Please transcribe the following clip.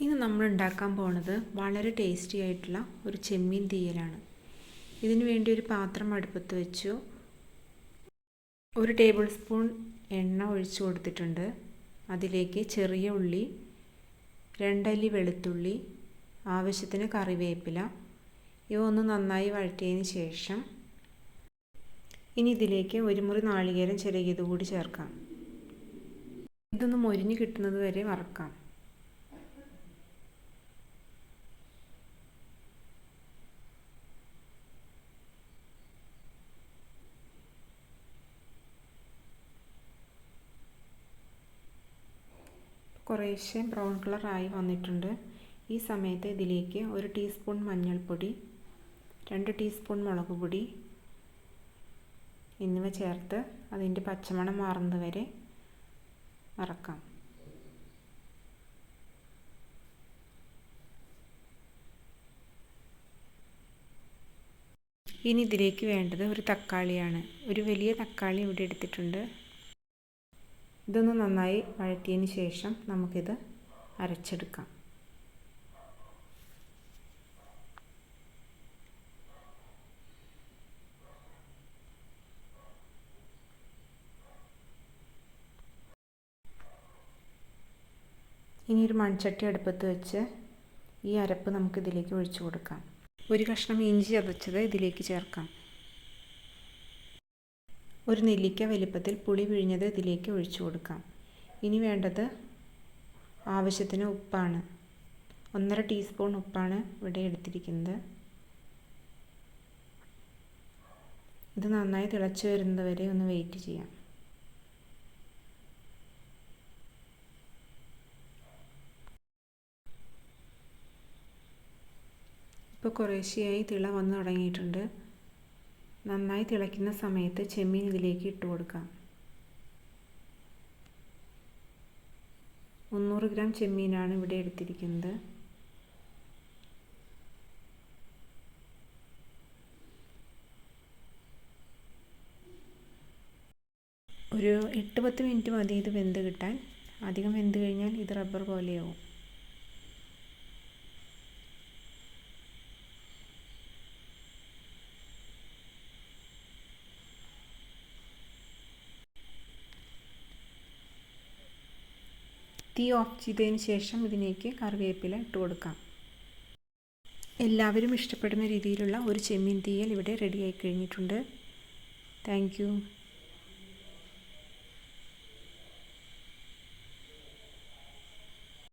ഇന്ന് നമ്മൾ ഉണ്ടാക്കാൻ പോണത് വളരെ ടേസ്റ്റി ആയിട്ടുള്ള ഒരു ചെമ്മീൻ തീയലാണ്. ഇതിന് വേണ്ടി ഒരു പാത്രം അടുപ്പത്ത് വെച്ചു. ഒരു ടേബിൾ സ്പൂൺ എണ്ണ ഒഴിച്ചു കൊടുത്തിട്ടുണ്ട്. അതിലേക്ക് ചെറിയ ഉള്ളി രണ്ടല്ലി വെളുത്തുള്ളി ആവശ്യത്തിന് കറിവേപ്പില ഇവ ഒന്ന് നന്നായി വഴറ്റിയതിന് ശേഷം ഇനി ഇതിലേക്ക് ഒരു മുറി നാളികേരം ചെറിയ കൂടി ചേർക്കാം. ഇതൊന്ന് മൊരിഞ്ഞ് കിട്ടുന്നത് വരെ വറക്കാം. കുറേശ്ശെ ബ്രൗൺ കളറായി വന്നിട്ടുണ്ട്. ഈ സമയത്ത് ഇതിലേക്ക് ഒരു ടീസ്പൂൺ മഞ്ഞൾപ്പൊടി രണ്ട് ടീസ്പൂൺ മുളക് പൊടി എന്നിവ ചേർത്ത് അതിന്റെ പച്ചമണം മാറുന്നത് വരെ വറക്കാം. ഇനി ഇതിലേക്ക് വേണ്ടത് ഒരു തക്കാളിയാണ്. ഒരു വലിയ തക്കാളി ഇവിടെ എടുത്തിട്ടുണ്ട്. ഇതൊന്ന് നന്നായി വഴറ്റിയതിന് ശേഷം നമുക്കിത് അരച്ചെടുക്കാം. ഇനി ഒരു മൺചട്ടി അടുപ്പത്ത് വെച്ച് ഈ അരപ്പ് നമുക്ക് ഇതിലേക്ക് ഒഴിച്ചു കൊടുക്കാം. ഒരു കഷ്ണം ഇഞ്ചി ചതച്ചത് ഇതിലേക്ക് ചേർക്കാം. ഒരു നെല്ലിക്ക വലിപ്പത്തിൽ പുളി പിഴിഞ്ഞത് ഇതിലേക്ക് ഒഴിച്ചു കൊടുക്കാം. ഇനി വേണ്ടത് ആവശ്യത്തിന് ഉപ്പാണ്. ഒന്നര ടീസ്പൂൺ ഉപ്പാണ് ഇവിടെ എടുത്തിരിക്കുന്നത്. ഇത് നന്നായി തിളച്ചു വരുന്നത് വരെ ഒന്ന് വെയിറ്റ് ചെയ്യാം. ഇപ്പോൾ കുറേശ്ശെയായി തിള വന്നു തുടങ്ങിയിട്ടുണ്ട്. നന്നായി തിളയ്ക്കുന്ന സമയത്ത് ചെമ്മീൻ ഇതിലേക്ക് ഇട്ട് കൊടുക്കാം. മുന്നൂറ് ഗ്രാം ചെമ്മീനാണ് ഇവിടെ എടുത്തിരിക്കുന്നത്. ഒരു എട്ട് പത്ത് മിനിറ്റ് മതി ഇത് വെന്ത് കിട്ടാൻ. അധികം വെന്ത് കഴിഞ്ഞാൽ ഇത് റബ്ബർ പോലെയാവും. തീ ഓഫ് ചെയ്തതിന് ശേഷം ഇതിലേക്ക് കറിവേപ്പില ഇട്ട് കൊടുക്കാം. എല്ലാവരും ഇഷ്ടപ്പെടുന്ന രീതിയിലുള്ള ഒരു ചെമ്മീൻ തീയൽ ഇവിടെ റെഡിയായി കഴിഞ്ഞിട്ടുണ്ട്. താങ്ക്